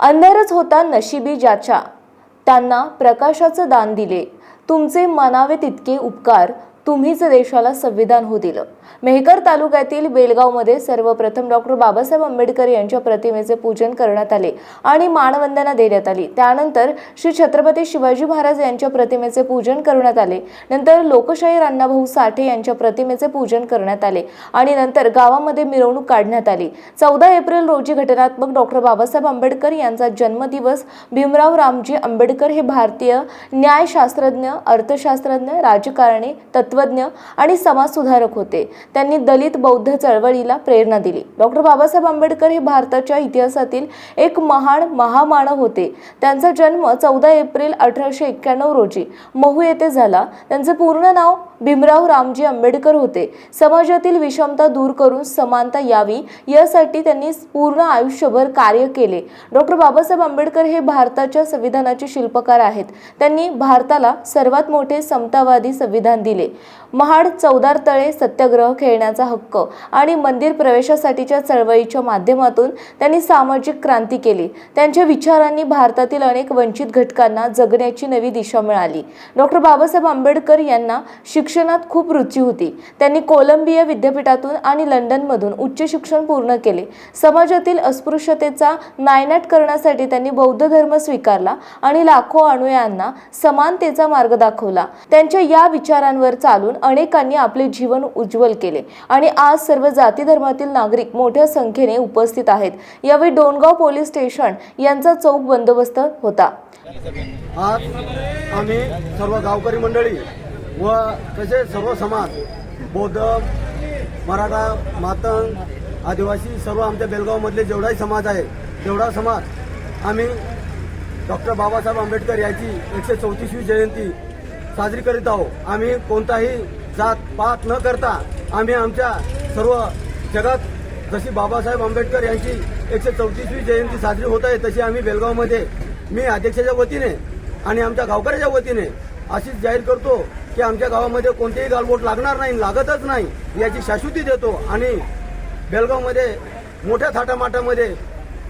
अंधारच होता नशिबी ज्याच्या. त्यांना प्रकाशाचं दान दिले. तुमचे मनावे तितके उपकार तुम्हीच देशाला संविधान हो दिलं. मेहकर तालुक्यातील बेलगावमध्ये सर्वप्रथम डॉक्टर बाबासाहेब आंबेडकर यांच्या प्रतिमेचे पूजन करण्यात आले आणि मानवंदना देण्यात आली. त्यानंतर श्री छत्रपती शिवाजी महाराज यांच्या प्रतिमेचे पूजन करण्यात आले. नंतर लोकशाहीर अण्णाभाऊ साठे यांच्या प्रतिमेचे पूजन करण्यात आले आणि नंतर गावामध्ये मिरवणूक काढण्यात आली. चौदा एप्रिल रोजी घटनात्मक डॉक्टर बाबासाहेब आंबेडकर यांचा जन्मदिवस भीमराव रामजी आंबेडकर हे भारतीय न्यायशास्त्रज्ञ अर्थशास्त्रज्ञ राजकारणी तत्वज्ञ आणि समाजसुधारक होते. त्यांनी दलित बौद्ध चळवळीला प्रेरणा दिली. डॉक्टर बाबासाहेब आंबेडकर हे भारताच्या इतिहासातील एक महान महामानव होते. त्यांचा जन्म चौदा एप्रिल अठराशे एक्क्याण्णव रोजी महू येथे झाला. त्यांचे पूर्ण नाव भीमराव रामजी आंबेडकर होते. समाजातील विषमता दूर करून समानता यावी यासाठी त्यांनी पूर्ण आयुष्यभर कार्य केले. डॉक्टर बाबासाहेब आंबेडकर हे भारताच्या संविधानाचे शिल्पकार आहेत. त्यांनी भारताला सर्वात मोठे समतावादी संविधान दिले. महाड चौदार तळे सत्याग्रह खेळण्याचा हक्क आणि मंदिर प्रवेशासाठीच्या चळवळीच्या माध्यमातून त्यांनी सामाजिक क्रांती केली. त्यांच्या विचारांनी भारतातील अनेक वंचित घटकांना जगण्याची नवी दिशा मिळाली. डॉक्टर बाबासाहेब आंबेडकर यांना शिक्षणात खूप रुची होती. त्यांनी कोलंबिया विद्यापीठातून आणि लंडनमधून उच्च शिक्षण पूर्ण केले. समाजातील अस्पृश्यतेचा नायनाट करण्यासाठी त्यांनी बौद्ध धर्म स्वीकारला आणि लाखो अनुयांना समानतेचा मार्ग दाखवला. त्यांच्या या विचारांवर चालून अनेकांनी आपले जीवन उज्ज्वल केले आणि आज सर्व जाती धर्मातील नागरिक मोठ्या संख्येने उपस्थित आहेत. यावेळी डोणगाव पोलीस स्टेशन यांचा चौक बंदोबस्त होता. आज आम्ही सर्व गावकरी मंडळी व तसेच सर्व समाज बौद्ध मराठा मातंग आदिवासी सर्व आमच्या बेलगावमधले जेवढाही समाज आहे तेवढा समाज आम्ही डॉक्टर बाबासाहेब आंबेडकर यांची एकशे चौतीसवी जयंती साजरी करीत आहोत. आम्ही कोणताही जात पात न करता आम्ही आमच्या सर्व जगात जशी बाबासाहेब आंबेडकर यांची एकशे चौतीसवी जयंती साजरी होत आहे तशी आम्ही बेलगावमध्ये मी अध्यक्षाच्या वतीने आणि आमच्या गावकऱ्याच्या वतीने अशीच जाहीर करतो की आमच्या गावामध्ये कोणतेही गालबोट लागणार नाही लागतच नाही याची शाश्वती देतो. आणि बेलगावमध्ये मोठ्या थाटामाटामध्ये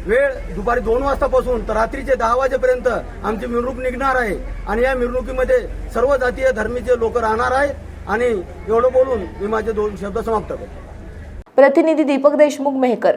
वेळ दुपारी दोन वाजतापासून तर रात्रीचे दहा वाजेपर्यंत आमची मिरवणूक निघणार आहे. आणि या मिरवणुकीमध्ये सर्व जातीय धर्मीचे लोक राहणार आहेत. आणि एवढं बोलून मी माझे दोन शब्द समाप्त करतो. प्रतिनिधी दीपक देशमुख मेहकर.